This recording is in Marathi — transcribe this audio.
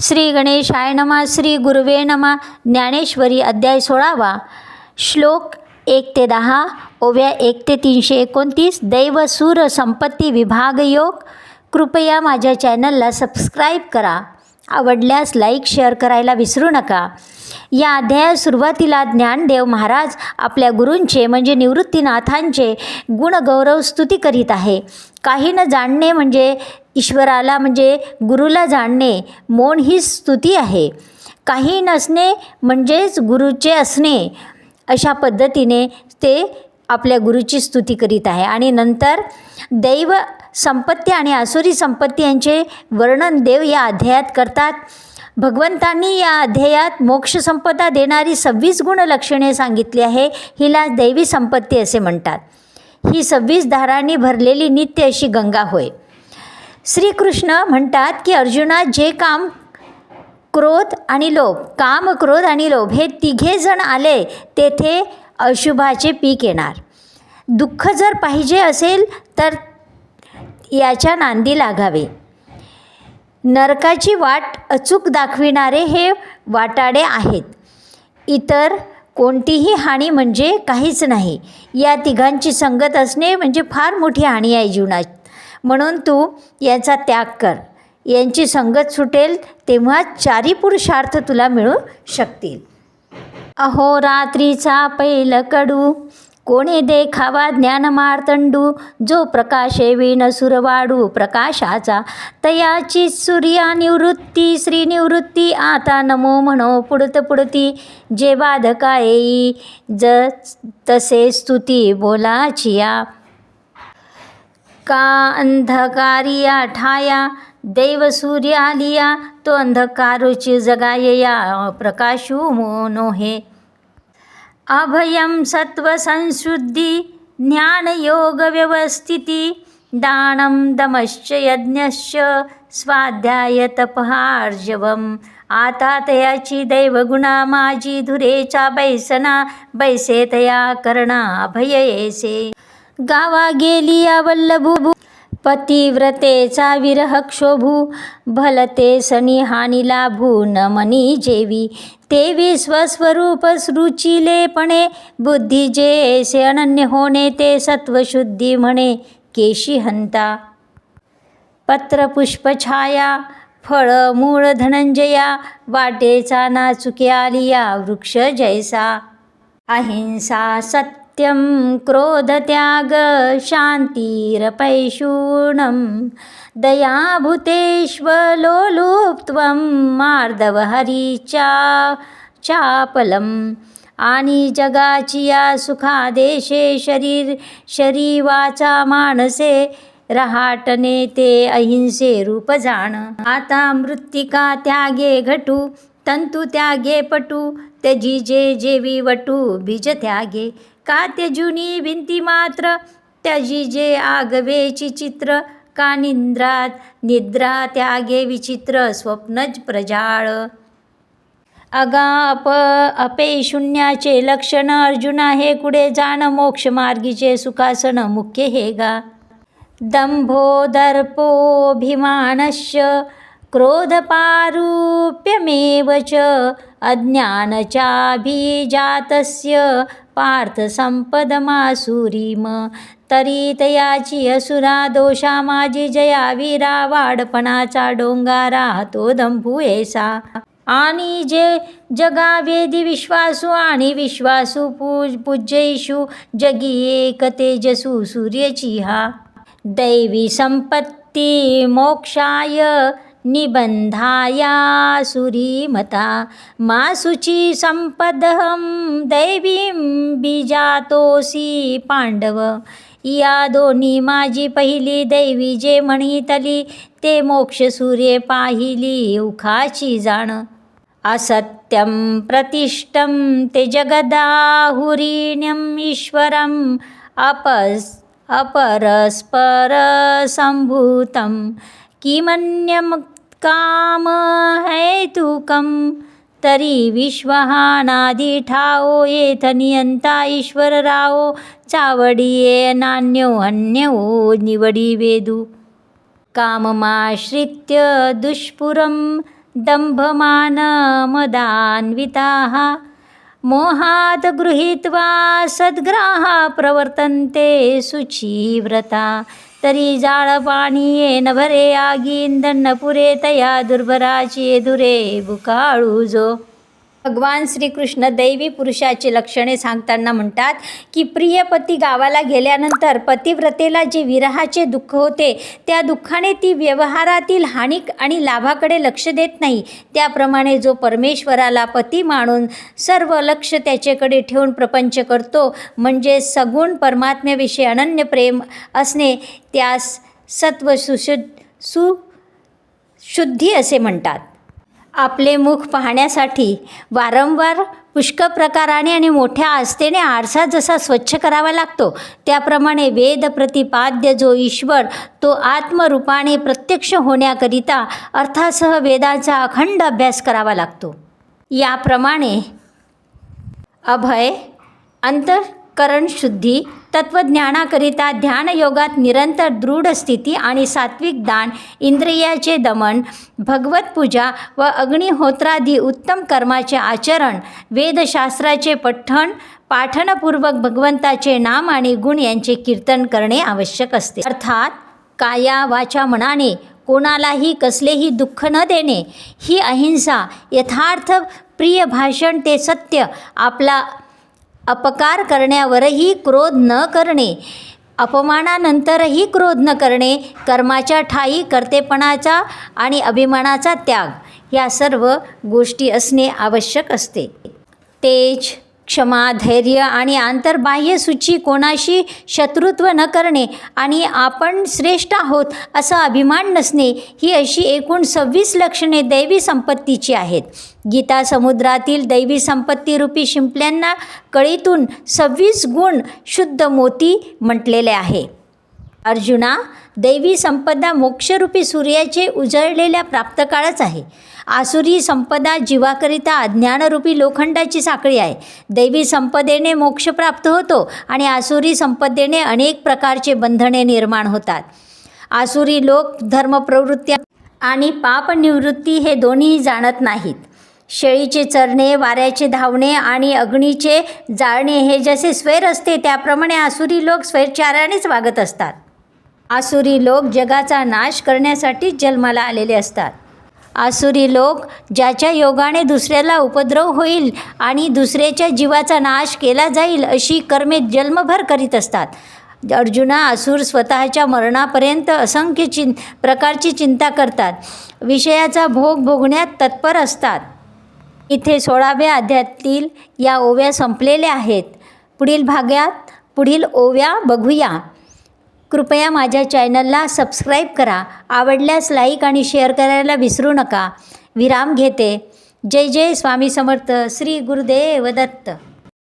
श्री गणेशाय नमा श्री गुरुवे नमा ज्ञानेश्वरी अध्याय सोळावा. श्लोक एक ते दहा ओव्या एक ते तीनशे एकोणतीस दैव सूर संपत्ती विभाग योग. कृपया माझ्या चॅनलला सबस्क्राईब करा. आवडल्यास लाईक शेअर करायला विसरू नका. या अध्याया सुरुवातीला ज्ञानदेव महाराज आपल्या गुरूंचे म्हणजे निवृत्तीनाथांचे गुणगौरव स्तुती करीत आहे. काही न जाणणे म्हणजे ईश्वराला म्हणजे गुरुला जाणणे मौन ही स्तुती आहे. काही नसणे म्हणजेच गुरुचे असणे अशा पद्धतीने ते आपल्या गुरुची स्तुती करीत आहे. आणि नंतर दैव संपत्ती आणि आसुरी संपत्ती यांचे वर्णन देव या अध्यायात करतात. भगवंतांनी या अध्यायात मोक्षसंपदा देणारी सव्वीस गुणलक्षणे सांगितली आहे. हिला दैवी संपत्ती असे म्हणतात. ही सव्वीस धारांनी भरलेली नित्य अशी गंगा होय. श्रीकृष्ण म्हणतात की अर्जुना जे काम क्रोध आणि लोभ काम क्रोध आणि लोभ हे तिघे जण आले तेथे अशुभाचे पीक येणार. दुःख जर पाहिजे असेल तर याच्या नांदी लागावे. नरकाची वाट अचूक दाखविणारे हे वाटाडे आहेत. इतर कोणतीही हानी म्हणजे काहीच नाही. या तिघांची संगत असणे म्हणजे फार मोठी हानी आहे जीवनात म्हणून तू याचा त्याग कर. यांची संगत सुटेल तेव्हा चारी पुरुषार्थ तुला मिळू शकतील. अहोरात्रीचा पैल कडू. कोणी देखावा ज्ञानमार्तंडू जो प्रकाशे विण सुरवाडू प्रकाशाचा. तयाची सूर्या निवृत्ती श्रीनिवृत्ती आता नमो म्हणो पुडत पुडती जे बाधका येई ज तसे स्तुती बोलाचिया. का अंधकारिया ठाया दैव सूर्य आलिया तो अंधकारोची जगायया प्रकाशू मोनो हे अभयं सत्त्वसंशुद्धी ज्ञानयोगव्यवस्थिती दानं दमश्च यज्ञश्च स्वाध्याय तपहार्जवम. आता तयाची दैवगुणा माझी धुरेचा बैसना बैसे तया करणा अभययेसे गावा गेली वल्लभू पतिव्रतेचा विरह क्षोभू भलते सनी हानी लाभू न मनी जेवी. तेवी स्वस्वरूप रुचिलेपणे बुद्धी जेसे अनन्य होणे ते सत्वशुद्धी म्हणे. केशी हंता. पत्रपुष्पछाया फळ मूळ धनंजया. वाटेचा नाचुके आलिया वृक्ष जैसा. अहिंसा सत्य क्रोधत्याग शान्तिरपैशूनं दयाभूतेष्वलोलुप्त्वं मार्दवहरीच्या चापलम् आणि जगाची या सुखादेशे शरीर शरीवाचा मानसे रहाटने ते अहिंसे रूप जाण. आता मृत्तिका त्यागे घटू तंतु त्यागे पटू त्यजी जे जेवी वटू बीज त्यागे. का त्यजुनी भिंती मात्र त्याजी जे आगवेची चित्र का निंद्रात निद्रा त्यागे विचित्र स्वप्नज प्रजाळ. अगाप अपे शून्याचे लक्षण अर्जुना हे कुडे जाण मोक्ष मार्गीचे सुखासन मुख्य हे गा. दंभो दर्पोभिमानश्च क्रोधपारूप्यमेव च अज्ञानचाभिजातस्य पार्थसंपदमासुरीम तरी तयाची असुरा दोषा माझी जया वीरा वाडपणाचा डोंगारा तो दंभू ऐसा. आणि जे जगा वेदी विश्वासू आणि विश्वासू पूज पूज्यैषु जगी एक तेजसू सूर्यची हा. दैवी संपत्ती मोक्षाय निबन्धाया सुरीमता। मासुची सम्पदहं दैवीं बीजातोसी पांडव या दोन्ही माझी पहिली दैवी जे म्हणितली ते मोक्ष सूर्ये पाहिली उखाची जाण। असत्यं प्रतिष्ठं ते जगदाहुरीण्यम् ईश्वरम् अपस् अपरस्परसम्भूतं। किमन्यं कामहेतुकं तरी विश्वहानादि ठाओ येथ नियंता ईश्वर चावडिये नान्यो अन्यो निवडी वेदू। काममाश्रित्य दुष्पुरं दम्भमानमदान्विताः मोहात् गृहीत्वा सद्ग्राहा प्रवर्तन्ते शुचीव्रता तरी जाळ पाणी येन भरे आगींदन पुरे तया दुर्भराची दुरे बुकाळू जो. भगवान श्रीकृष्ण दैवी पुरुषाची लक्षणे सांगताना म्हणतात की प्रिय पती गावाला गेल्यानंतर पतिव्रतेला जे विरहाचे दुःख होते त्या दुःखाने ती व्यवहारातील हानिक आणि लाभाकडे लक्ष देत नाही. त्याप्रमाणे जो परमेश्वराला पती मानून सर्व लक्ष त्याच्याकडे ठेवून प्रपंच करतो म्हणजे सगुण परमात्म्याविषयी अनन्य प्रेम असणे त्यास सत्व सुशुद्ध सुशुद्धी असे म्हणतात. आपले मुख पाहण्यासाठी वारंवार पुष्कळ प्रकाराने आणि मोठ्या आस्थेने आरसा जसा स्वच्छ करावा लागतो त्याप्रमाणे वेद प्रतिपाद्य जो ईश्वर तो आत्मरूपाने प्रत्यक्ष होण्याकरिता अर्थासह वेदांचा अखंड अभ्यास करावा लागतो. याप्रमाणे अभय अंतःकरण तत्वज्ञानाकरिता तत्त्वज्ञानाकरिता ध्यानयोगात निरंतर दृढ स्थिती आणि सात्विक दान इंद्रियाचे दमन भगवत पूजा व अग्निहोत्रादी उत्तम कर्माचे आचरण वेदशास्त्राचे पठण पाठनपूर्वक भगवंताचे नाम आणि गुण यांचे कीर्तन करणे आवश्यक असते. अर्थात काया वाचा मनाने कोणालाही कसलेही दुःख न देणे ही अहिंसा यथार्थ प्रिय भाषण ते सत्य आपला अपकार करण्यावरही क्रोध न करणे अपमानानंतरही क्रोध न करणे कर्माच्या ठाई कर्तेपणाचा आणि अभिमानाचा त्याग या सर्व गोष्टी असणे आवश्यक असते. तेज क्षमा धैर्य आणि आंतरबाह्य सूची कोणाशी शत्रुत्व न करणे आणि आपण श्रेष्ठ आहोत असा अभिमान नसणे ही अशी एकूण सव्वीस लक्षणे दैवी संपत्तीची आहेत. गीता समुद्रातील दैवी संपत्तीरूपी शिंपल्यांना कळीतून सव्वीस गुण शुद्ध मोती म्हटलेले आहे. अर्जुना दैवी संपदा मोक्षरूपी सूर्याचे उजळलेल्या प्राप्तकाळच आहे. आसुरी संपदा जीवाकरिता अज्ञानरूपी लोखंडाची साखळी आहे. दैवी संपदेने मोक्ष प्राप्त होतो आणि आसुरी संपदेने अनेक प्रकारचे बंधने निर्माण होतात. आसुरी लोक धर्मप्रवृत्ती आणि पापनिवृत्ती हे दोन्ही जाणत नाहीत. शेळीचे चरणे वाऱ्याचे धावणे आणि अग्नीचे जाळणे हे जसे स्वेर असते त्याप्रमाणे आसुरी लोक स्वैरचारानेच वागत असतात. आसुरी लोक जगाचा नाश करण्यासाठी जन्माला आलेले असतात. आसुरी लोक ज्याच्या योगाने दुसऱ्याला उपद्रव होईल आणि दुसऱ्याच्या जीवाचा नाश केला जाईल अशी कर्मे जन्मभर करीत असतात. अर्जुना आसूर स्वतःच्या मरणापर्यंत असंख्य चिं प्रकारची चिंता करतात. विषयाचा भोग भोगण्यात तत्पर असतात. इथे सोळाव्या अध्यायातील या ओव्या संपलेल्या आहेत. पुढील भागात पुढील ओव्या बघूया. कृपया माझ्या चॅनलला सबस्क्राईब करा आवडल्यास लाईक आणि शेअर करायला विसरू नका. विराम घेते. जय जय स्वामी समर्थ. श्री गुरुदेव दत्त.